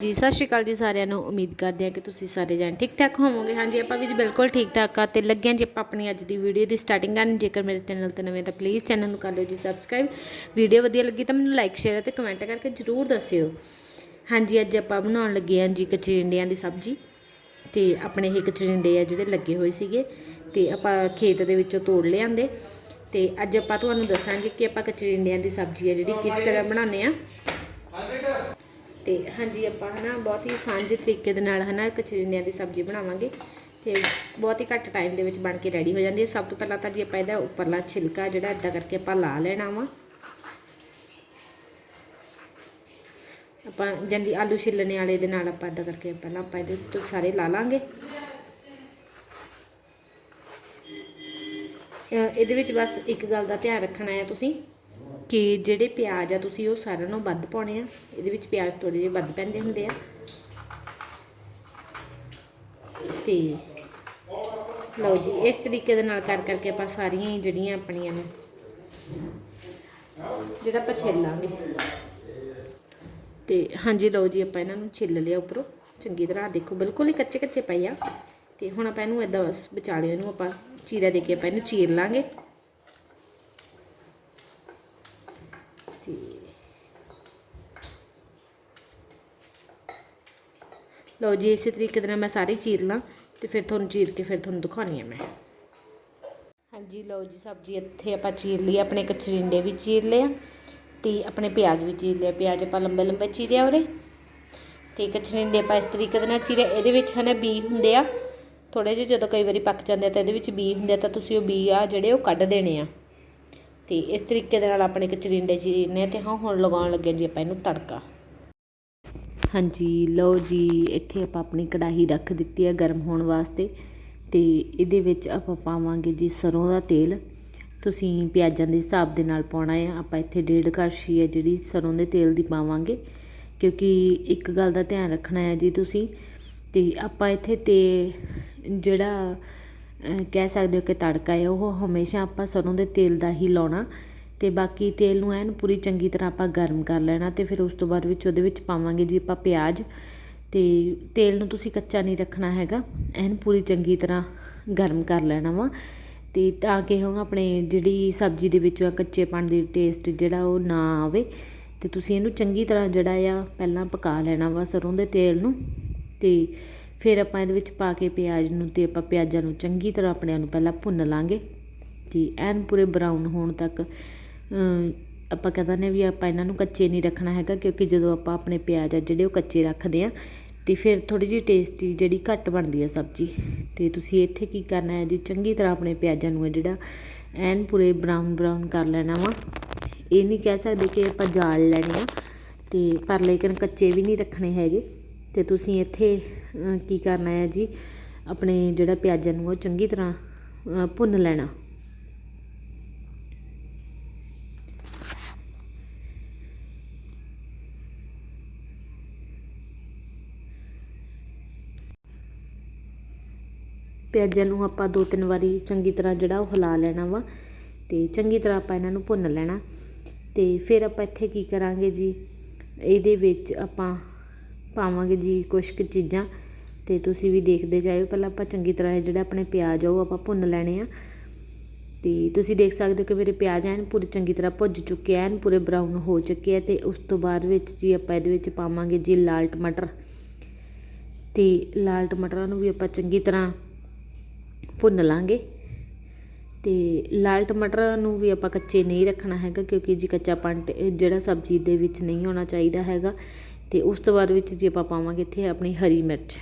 ਜੀ, ਸਤਿ ਸ਼੍ਰੀ ਅਕਾਲ ਜੀ ਸਾਰਿਆਂ ਨੂੰ। ਉਮੀਦ ਕਰਦੇ ਹਾਂ ਕਿ ਤੁਸੀਂ ਸਾਰੇ ਜਣ ਠੀਕ ਠਾਕ ਹੋਵੋਗੇ। ਹਾਂਜੀ, ਆਪਾਂ ਵੀ ਜੀ ਬਿਲਕੁਲ ਠੀਕ ਠਾਕ ਆ ਤੇ ਲੱਗੇ ਜੀ ਆਪਾਂ ਆਪਣੀ ਅੱਜ ਦੀ ਵੀਡੀਓ ਦੀ ਸਟਾਰਟਿੰਗ ਕਰਨ। ਜੇਕਰ ਮੇਰੇ ਚੈਨਲ ਤੇ ਨਵੇਂ ਤਾਂ ਪਲੀਜ਼ ਚੈਨਲ ਨੂੰ ਕਰ ਲਓ ਜੀ ਸਬਸਕ੍ਰਾਈਬ ਵੀਡੀਓ ਵਧੀਆ ਲੱਗੀ ਤਾਂ ਮੈਨੂੰ ਲਾਈਕ ਸ਼ੇਅਰ ਅਤੇ ਕਮੈਂਟ ਕਰਕੇ ਜਰੂਰ ਦੱਸਿਓ। ਹਾਂਜੀ, ਅੱਜ ਆਪਾਂ ਬਣਾਉਣ ਲੱਗੇ ਹਾਂ ਜੀ ਕਚਰਿੰਡਿਆਂ ਦੀ ਸਬਜ਼ੀ। ਤੇ ਆਪਣੇ ਇਹ ਕਚਰਿੰਡੇ ਆ ਜਿਹੜੇ ਲੱਗੇ ਹੋਏ ਸੀਗੇ ਤੇ ਆਪਾਂ ਖੇਤ ਦੇ ਵਿੱਚੋਂ ਤੋੜ ਲਿਆਂਦੇ। ਤੇ ਅੱਜ ਆਪਾਂ ਤੁਹਾਨੂੰ ਦੱਸਾਂਗੇ ਕਿ ਆਪਾਂ ਕਚਰਿੰਡਿਆਂ ਦੀ ਸਬਜ਼ੀ ਆ ਜਿਹੜੀ ਕਿਸ ਤਰ੍ਹਾਂ ਬਣਾਉਂਦੇ ਆ ਤੇ ਹਾਂਜੀ, ਆਪਾਂ ਹਨਾ ਬਹੁਤ ਹੀ ਸਾਂਝੇ ਤਰੀਕੇ ਦੇ ਨਾਲ ਹਨਾ ਕਚਰਿੰਡਿਆਂ ਦੀ ਸਬਜ਼ੀ ਬਣਾਵਾਂਗੇ ਤੇ ਬਹੁਤ ਹੀ ਘੱਟ ਟਾਈਮ ਦੇ ਵਿੱਚ ਬਣ ਕੇ ਰੈਡੀ ਹੋ ਜਾਂਦੀ ਹੈ। ਸਭ ਤੋਂ ਪਹਿਲਾਂ ਤਾਂ ਜੀ ਆਪਾਂ ਇਹਦਾ ਉੱਪਰਲਾ ਛਿਲਕਾ ਜਿਹੜਾ ਇਦਾਂ ਕਰਕੇ ਆਪਾਂ ਲਾ ਲੈਣਾ ਵਾ। ਆਪਾਂ ਜੰਦੀ ਆਲੂ ਛਿੱਲਣੇ ਵਾਲੇ ਦੇ ਨਾਲ ਆਪਾਂ ਇਦਾਂ ਕਰਕੇ ਪਹਿਲਾਂ ਆਪਾਂ ਇਹਦੇ ਤੋਂ ਸਾਰੇ ਲਾ ਲਾਂਗੇ। ਇਹਦੇ ਵਿੱਚ ਬਸ ਇੱਕ ਗੱਲ ਦਾ ਧਿਆਨ ਰੱਖਣਾ ਹੈ ਤੁਸੀਂ। ਕਿ ਜਿਹੜੇ ਪਿਆਜ਼ ਆ ਤੁਸੀਂ ਉਹ ਸਾਰਿਆਂ ਨੂੰ ਵੱਧ ਪਾਉਣੇ ਆ। ਇਹਦੇ ਵਿੱਚ ਪਿਆਜ਼ ਥੋੜੇ ਜਿਹੇ ਵੱਧ ਪੈਂਦੇ ਹੁੰਦੇ ਆ। ਤੇ ਲਓ ਜੀ, ਇਸ ਤਰੀਕੇ ਦੇ ਨਾਲ ਕਰ ਕਰਕੇ ਆਪਾਂ ਸਾਰੀਆਂ ਹੀ ਜਿਹੜੀਆਂ ਆਪਣੀਆਂ ਨੇ, ਜਿਹੜਾ ਆਪਾਂ ਛਿੱਲਾਂਗੇ। ਤੇ ਹਾਂਜੀ, ਲਓ ਜੀ, ਆਪਾਂ ਇਹਨਾਂ ਨੂੰ ਛਿੱਲ ਲਿਆ ਉੱਪਰੋਂ। ਚੰਗੀ ਤਰ੍ਹਾਂ ਦੇਖੋ, ਬਿਲਕੁਲ ਹੀ ਕੱਚੇ ਕੱਚੇ ਪਏ ਆ। ਤੇ ਹੁਣ ਆਪਾਂ ਇਹਨੂੰ ਇਦਾਂ ਬਸ ਵਿਚਾਲੇ ਇਹਨੂੰ ਆਪਾਂ ਚੀਰਾ ਦੇ ਕੇ ਆਪਾਂ ਇਹਨੂੰ ਚੀਰ ਲਾਂਗੇ ਤੇ ਲਓ ਜੀ, ਇਸੇ ਤਰੀਕੇ ਦੇ ਨਾਲ ਮੈਂ ਸਾਰੇ ਚੀਰ ਲਾਂ ਤੇ ਫਿਰ ਤੁਹਾਨੂੰ ਚੀਰ ਕੇ ਫਿਰ ਤੁਹਾਨੂੰ ਦਿਖਾਉਣੀ ਆ ਮੈਂ। ਹਾਂਜੀ, ਲਓ ਜੀ, ਸਬਜ਼ੀ ਇੱਥੇ ਆਪਾਂ ਚੀਰ ਲਈ, ਆਪਣੇ ਕਚਰਿੰਡੇ ਵੀ ਚੀਰ ਲਿਆ ਤੇ ਆਪਣੇ ਪਿਆਜ਼ ਵੀ ਚੀਰ ਲਿਆ ਪਿਆਜ਼ ਆਪਾਂ ਲੰਬੇ ਲੰਬੇ ਚੀਰਿਆ ਉਹਦੇ ਤੇ ਕਚਰਿੰਡੇ ਆਪਾਂ ਇਸ ਤਰੀਕੇ ਦੇ ਨਾਲ ਚੀਰਿਆ ਇਹਦੇ ਵਿੱਚ ਹਨੇ ਬੀ ਹੁੰਦੇ ਆ। ਥੋੜੇ ਜਿਹੇ ਜਦੋਂ ਕਈ ਵਾਰੀ ਪੱਕ ਜਾਂਦੇ ਆ ਤਾਂ ਇਹਦੇ ਵਿੱਚ ਬੀ ਹੁੰਦੇ ਆ, ਤਾਂ ਤੁਸੀਂ ਉਹ ਬੀ ਆ ਜਿਹੜੇ ਉਹ ਕੱਢ ਦੇਣੇ ਆ। ਤੇ ਇਸ ਤਰੀਕੇ ਦੇ ਨਾਲ ਆਪਣੇ ਕਚਰਿੰਡੇ ਚੀਰਨੇ ਤੇ ਹਾਂ, ਹੁਣ ਲਗਾਉਣ ਲੱਗੇ ਜੀ ਆਪਾਂ ਇਹਨੂੰ ਤੜਕਾ। ਹਾਂਜੀ, ਲਓ ਜੀ, ਇੱਥੇ ਆਪਾਂ ਆਪਣੀ ਕੜਾਹੀ ਰੱਖ ਦਿੱਤੀ ਹੈ ਗਰਮ ਹੋਣ ਵਾਸਤੇ ਤੇ ਇਹਦੇ ਵਿੱਚ ਆਪਾਂ ਪਾਵਾਂਗੇ ਜੀ ਸਰੋਂ ਦਾ ਤੇਲ। ਤੁਸੀਂ ਪਿਆਜ਼ਾਂ ਦੇ ਹਿਸਾਬ ਦੇ ਨਾਲ ਪਾਉਣਾ ਹੈ। ਆਪਾਂ ਇੱਥੇ ਡੇਢ ਕੜਛੀ ਹੈ ਜਿਹੜੀ ਸਰੋਂ ਦੇ ਤੇਲ ਦੀ ਪਾਵਾਂਗੇ ਕਿਉਂਕਿ ਇੱਕ ਗੱਲ ਦਾ ਧਿਆਨ ਰੱਖਣਾ ਹੈ ਜੀ ਤੁਸੀਂ ਤੇ ਆਪਾਂ ਇੱਥੇ ਤੇ ਜਿਹੜਾ ਕਹਿ ਸਕਦੇ ਹੋ ਕਿ ਤੜਕਾ ਹੈ, ਉਹ ਹਮੇਸ਼ਾ ਆਪਾਂ ਸਰੋਂ ਦੇ ਤੇਲ ਦਾ ਹੀ ਲਾਉਣਾ। ਅਤੇ ਬਾਕੀ ਤੇਲ ਨੂੰ ਐਨ ਪੂਰੀ ਚੰਗੀ ਤਰ੍ਹਾਂ ਆਪਾਂ ਗਰਮ ਕਰ ਲੈਣਾ ਅਤੇ ਫਿਰ ਉਸ ਤੋਂ ਬਾਅਦ ਵਿੱਚ ਉਹਦੇ ਵਿੱਚ ਪਾਵਾਂਗੇ ਜੀ ਆਪਾਂ ਪਿਆਜ਼ ਅਤੇ ਤੇਲ ਨੂੰ ਤੁਸੀਂ ਕੱਚਾ ਨਹੀਂ ਰੱਖਣਾ ਹੈਗਾ, ਐਨ ਪੂਰੀ ਚੰਗੀ ਤਰ੍ਹਾਂ ਗਰਮ ਕਰ ਲੈਣਾ ਵਾ ਅਤੇ ਤਾਂ ਕਿ ਉਹ ਆਪਣੇ ਜਿਹੜੀ ਸਬਜ਼ੀ ਦੇ ਵਿੱਚੋਂ ਕੱਚੇਪਣ ਦੀ ਟੇਸਟ ਜਿਹੜਾ ਉਹ ਨਾ ਆਵੇ ਅਤੇ ਤੁਸੀਂ ਇਹਨੂੰ ਚੰਗੀ ਤਰ੍ਹਾਂ ਜਿਹੜਾ ਆ ਪਹਿਲਾਂ ਪਕਾ ਲੈਣਾ ਵਾ ਸਰੋਂ ਦੇ ਤੇਲ ਨੂੰ ਅਤੇ ਫਿਰ ਆਪਾਂ ਇਹਦੇ ਵਿੱਚ ਪਾ ਕੇ ਪਿਆਜ਼ ਨੂੰ ਅਤੇ ਆਪਾਂ ਪਿਆਜ਼ਾਂ ਨੂੰ ਚੰਗੀ ਤਰ੍ਹਾਂ ਆਪਣਿਆਂ ਨੂੰ ਪਹਿਲਾਂ ਭੁੰਨ ਲਾਂਗੇ ਅਤੇ ਐਨ ਪੂਰੇ ਬਰਾਊਨ ਹੋਣ ਤੱਕ ਆਪਾਂ ਕਹਿੰਦੇ ਨੇ ਵੀ ਆਪਾਂ ਇਹਨਾਂ ਨੂੰ ਕੱਚੇ ਨਹੀਂ ਰੱਖਣਾ ਹੈਗਾ ਕਿਉਂਕਿ ਜਦੋਂ ਆਪਾਂ ਆਪਣੇ ਪਿਆਜ਼ ਆ ਜਿਹੜੇ ਉਹ ਕੱਚੇ ਰੱਖਦੇ ਆ ਤੇ ਫਿਰ ਥੋੜੀ ਜਿਹੀ ਟੇਸਟੀ ਜਿਹੜੀ ਘੱਟ ਬਣਦੀ ਆ ਸਬਜ਼ੀ। ਤੇ ਤੁਸੀਂ ਇੱਥੇ ਕੀ ਕਰਨਾ ਹੈ ਜੀ? ਚੰਗੀ ਤਰ੍ਹਾਂ ਆਪਣੇ ਪਿਆਜ਼ਾਂ ਨੂੰ ਹੈ ਜਿਹੜਾ ਐਨ ਪੂਰੇ ਬਰਾਊਨ ਬਰਾਊਨ ਕਰ ਲੈਣਾ ਵਾ। ਇਹ ਨਹੀਂ ਕਹਿ ਸਕਦੇ ਕਿ ਆਪਾਂ ਜਾਲ ਲੈਣੇ ਆ, ਤੇ ਪਰ ਲੇਕਿਨ ਕੱਚੇ ਵੀ ਨਹੀਂ ਰੱਖਣੇ ਹੈਗੇ। ਤੇ ਤੁਸੀਂ ਇੱਥੇ ਕੀ ਕਰਨਾ ਹੈ ਜੀ? ਆਪਣੇ ਜਿਹੜਾ ਪਿਆਜ਼ਾਂ ਨੂੰ ਉਹ ਚੰਗੀ ਤਰ੍ਹਾਂ ਭੁੰਨ ਲੈਣਾ। ਪਿਆਜ਼ਾਂ ਨੂੰ ਆਪਾਂ ਦੋ ਤਿੰਨ ਵਾਰੀ ਚੰਗੀ ਤਰ੍ਹਾਂ ਜਿਹੜਾ ਉਹ ਹਿਲਾ ਲੈਣਾ ਵਾ ਅਤੇ ਚੰਗੀ ਤਰ੍ਹਾਂ ਆਪਾਂ ਇਹਨਾਂ ਨੂੰ ਭੁੰਨ ਲੈਣਾ। ਅਤੇ ਫਿਰ ਆਪਾਂ ਇੱਥੇ ਕੀ ਕਰਾਂਗੇ ਜੀ? ਇਹਦੇ ਵਿੱਚ ਆਪਾਂ ਪਾਵਾਂਗੇ ਜੀ ਕੁਛ ਕੁ ਚੀਜ਼ਾਂ। ਅਤੇ ਤੁਸੀਂ ਵੀ ਦੇਖਦੇ ਜਾਇਓ। ਪਹਿਲਾਂ ਆਪਾਂ ਚੰਗੀ ਤਰ੍ਹਾਂ ਇਹ ਜਿਹੜਾ ਆਪਣੇ ਪਿਆਜ਼ ਆ, ਉਹ ਆਪਾਂ ਭੁੰਨ ਲੈਣੇ ਆ। ਤੇ ਤੁਸੀਂ ਦੇਖ ਸਕਦੇ ਹੋ ਕਿ ਮੇਰੇ ਪਿਆਜ਼ ਐਨ ਪੂਰੀ ਚੰਗੀ ਤਰ੍ਹਾਂ ਭੁੱਜ ਚੁੱਕੇ ਐਨ, ਪੂਰੇ ਬਰਾਊਨ ਹੋ ਚੁੱਕੇ ਆ ਤੇ ਉਸ ਤੋਂ ਬਾਅਦ ਵਿੱਚ ਜੀ ਆਪਾਂ ਇਹਦੇ ਵਿੱਚ ਪਾਵਾਂਗੇ ਜੀ ਲਾਲ ਟਮਾਟਰ। ਤੇ ਲਾਲ ਟਮਾਟਰਾਂ ਨੂੰ ਵੀ ਆਪਾਂ ਚੰਗੀ ਤਰ੍ਹਾਂ ਭੁੰਨ ਲਾਂਗੇ। ਤੇ ਲਾਲ ਟਮਾਟਰਾਂ ਨੂੰ ਵੀ ਆਪਾਂ ਕੱਚੇ ਨਹੀਂ ਰੱਖਣਾ ਹੈਗਾ, ਕਿਉਂਕਿ ਜੀ ਕੱਚਾ ਪੰਟ ਜਿਹੜਾ ਸਬਜ਼ੀ ਦੇ ਵਿੱਚ ਨਹੀਂ ਹੋਣਾ ਚਾਹੀਦਾ ਹੈਗਾ, ਤੇ ਉਸ ਤੋਂ ਬਾਅਦ ਵਿੱਚ ਜੀ ਆਪਾਂ ਪਾਵਾਂਗੇ ਇੱਥੇ ਆਪਣੀ ਹਰੀ ਮਿਰਚ।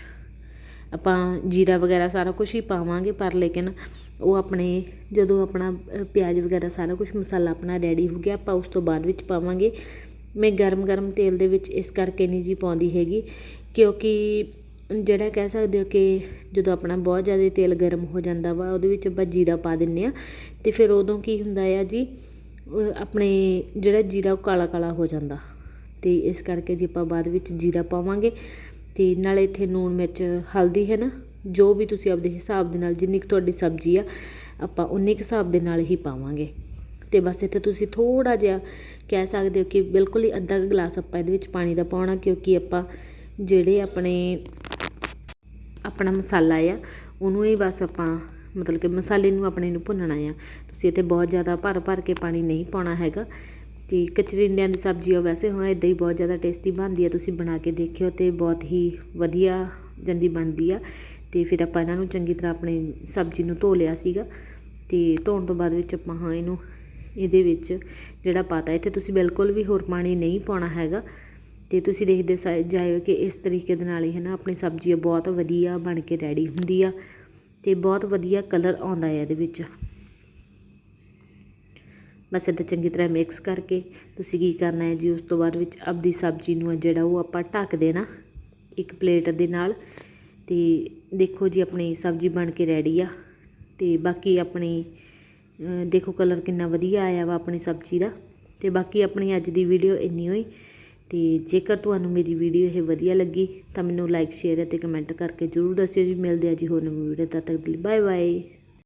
ਆਪਾਂ ਜੀਰਾ ਵਗੈਰਾ ਸਾਰਾ ਕੁਝ ਹੀ ਪਾਵਾਂਗੇ, ਪਰ ਲੇਕਿਨ ਉਹ ਆਪਣੇ, ਜਦੋਂ ਆਪਣਾ ਪਿਆਜ਼ ਵਗੈਰਾ ਸਾਰਾ ਕੁਝ ਮਸਾਲਾ ਆਪਣਾ ਰੈਡੀ ਹੋ ਗਿਆ, ਆਪਾਂ ਉਸ ਤੋਂ ਬਾਅਦ ਵਿੱਚ ਪਾਵਾਂਗੇ। ਮੈਂ ਗਰਮ ਗਰਮ ਤੇਲ ਦੇ ਵਿੱਚ ਇਸ ਕਰਕੇ ਨਹੀਂ ਜੀ ਪਾਉਂਦੀ ਹੈਗੀ, ਕਿਉਂਕਿ ਜਿਹੜਾ ਕਹਿ ਸਕਦੇ ਹੋ ਕਿ ਜਦੋਂ ਆਪਣਾ ਬਹੁਤ ਜ਼ਿਆਦਾ ਤੇਲ ਗਰਮ ਹੋ ਜਾਂਦਾ ਵਾ, ਉਹਦੇ ਵਿੱਚ ਆਪਾਂ ਜੀਰਾ ਪਾ ਦਿੰਦੇ ਆ ਅਤੇ ਫਿਰ ਉਦੋਂ ਕੀ ਹੁੰਦਾ ਆ ਜੀ ਆਪਣੇ ਜਿਹੜਾ ਜੀਰਾ ਉਹ ਕਾਲਾ ਕਾਲਾ ਹੋ ਜਾਂਦਾ ਅਤੇ ਇਸ ਕਰਕੇ ਜੀ ਆਪਾਂ ਬਾਅਦ ਵਿੱਚ ਜੀਰਾ ਪਾਵਾਂਗੇ ਅਤੇ ਨਾਲੇ ਇੱਥੇ ਨੂਣ ਮਿਰਚ, ਹਲਦੀ ਹੈ ਨਾ, ਜੋ ਵੀ ਤੁਸੀਂ ਆਪਦੇ ਹਿਸਾਬ ਦੇ ਨਾਲ ਜਿੰਨੀ ਕੁ ਤੁਹਾਡੀ ਸਬਜ਼ੀ ਆ, ਆਪਾਂ ਉਨੇ ਕੁ ਹਿਸਾਬ ਦੇ ਨਾਲ ਹੀ ਪਾਵਾਂਗੇ। ਤੇ ਬਸ ਇੱਥੇ ਤੁਸੀਂ ਥੋੜਾ ਜਿਹਾ ਕਹਿ ਸਕਦੇ ਹੋ ਕਿ ਬਿਲਕੁਲ ਹੀ ਅੱਧਾ ਕੁ ਗਲਾਸ ਆਪਾਂ ਇਹਦੇ ਵਿੱਚ ਪਾਣੀ ਦਾ ਪਾਉਣਾ, ਕਿਉਂਕਿ ਆਪਾਂ ਜਿਹੜੇ ਆਪਣੇ ਆਪਣਾ ਮਸਾਲਾ ਆ, ਉਹਨੂੰ ਹੀ ਬਸ ਆਪਾਂ ਮਤਲਬ ਕਿ ਮਸਾਲੇ ਨੂੰ ਆਪਣੇ ਨੂੰ ਭੁੰਨਣਾ ਆ। ਤੁਸੀਂ ਇੱਥੇ ਬਹੁਤ ਜ਼ਿਆਦਾ ਭਰ ਭਰ ਕੇ ਪਾਣੀ ਨਹੀਂ ਪਾਉਣਾ ਹੈਗਾ। ਤੇ ਕਚਰਿੰਡਿਆਂ ਦੀ ਸਬਜ਼ੀ ਆ, ਵੈਸੇ ਹਾਂ ਇਦਾਂ ਹੀ ਬਹੁਤ ਜ਼ਿਆਦਾ ਟੇਸਟੀ ਬਣਦੀ ਆ, ਤੁਸੀਂ ਬਣਾ ਕੇ ਦੇਖਿਓ ਤੇ ਬਹੁਤ ਹੀ ਵਧੀਆ ਜੰਦੀ ਬਣਦੀ ਆ। ਤੇ ਫਿਰ ਆਪਾਂ ਇਹਨਾਂ ਨੂੰ ਚੰਗੀ ਤਰ੍ਹਾਂ ਆਪਣੀ ਸਬਜ਼ੀ ਨੂੰ ਧੋ ਲਿਆ ਸੀਗਾ। ਤੇ ਧੋਣ ਤੋਂ ਬਾਅਦ ਵਿੱਚ ਆਪਾਂ ਹਾਂ ਇਹਨੂੰ, ਇਹਦੇ ਵਿੱਚ ਜਿਹੜਾ ਪਾਤਾ, ਇੱਥੇ ਤੁਸੀਂ ਬਿਲਕੁਲ ਵੀ ਹੋਰ ਪਾਣੀ ਨਹੀਂ ਪਾਉਣਾ ਹੈਗਾ। ਤੇ ਤੁਸੀਂ ਦੇਖਦੇ ਸਾ- ਜਾਇਓ ਕਿ ਇਸ ਤਰੀਕੇ ਦੇ ਨਾਲ ਹੀ ਹੈ ਨਾ ਆਪਣੀ ਸਬਜ਼ੀ ਆ ਬਹੁਤ ਵਧੀਆ ਬਣ ਕੇ ਰੈਡੀ ਹੁੰਦੀ ਆ ਤੇ ਬਹੁਤ ਵਧੀਆ ਕਲਰ ਆਉਂਦਾ ਹੈ ਇਹਦੇ ਵਿੱਚ। ਬਸ ਇਹਦਾ ਚੰਗੀ ਤਰ੍ਹਾਂ ਮਿਕਸ ਕਰਕੇ ਤੁਸੀਂ ਕੀ ਕਰਨਾ ਹੈ ਜੀ, ਉਸ ਤੋਂ ਬਾਅਦ ਵਿੱਚ ਆਪਦੀ ਸਬਜ਼ੀ ਨੂੰ ਆ ਜਿਹੜਾ ਉਹ ਆਪਾਂ ਢੱਕ ਦੇਣਾ ਇੱਕ ਪਲੇਟ ਦੇ ਨਾਲ ਤੇ ਦੇਖੋ ਜੀ ਆਪਣੀ ਸਬਜ਼ੀ ਬਣ ਕੇ ਰੈਡੀ ਆ ਤੇ ਬਾਕੀ ਆਪਣੀ ਦੇਖੋ ਕਲਰ ਕਿੰਨਾ ਵਧੀਆ ਆਇਆ ਵਾ ਆਪਣੀ ਸਬਜ਼ੀ ਦਾ ਤੇ ਬਾਕੀ ਆਪਣੀ ਅੱਜ ਦੀ ਵੀਡੀਓ ਇੰਨੀ ਹੋਈ। ਅਤੇ ਜੇਕਰ ਤੁਹਾਨੂੰ ਮੇਰੀ ਵੀਡੀਓ ਇਹ ਵਧੀਆ ਲੱਗੀ, ਤਾਂ ਮੈਨੂੰ ਲਾਈਕ ਸ਼ੇਅਰ ਅਤੇ ਕਮੈਂਟ ਕਰਕੇ ਜਰੂਰ ਦੱਸਿਓ ਜੀ। ਮਿਲਦੇ ਆ ਜੀ ਹੋਰ ਨਵੀਂ ਵੀਡੀਓ ਤਦ ਤੱਕ ਲਈ। Bye bye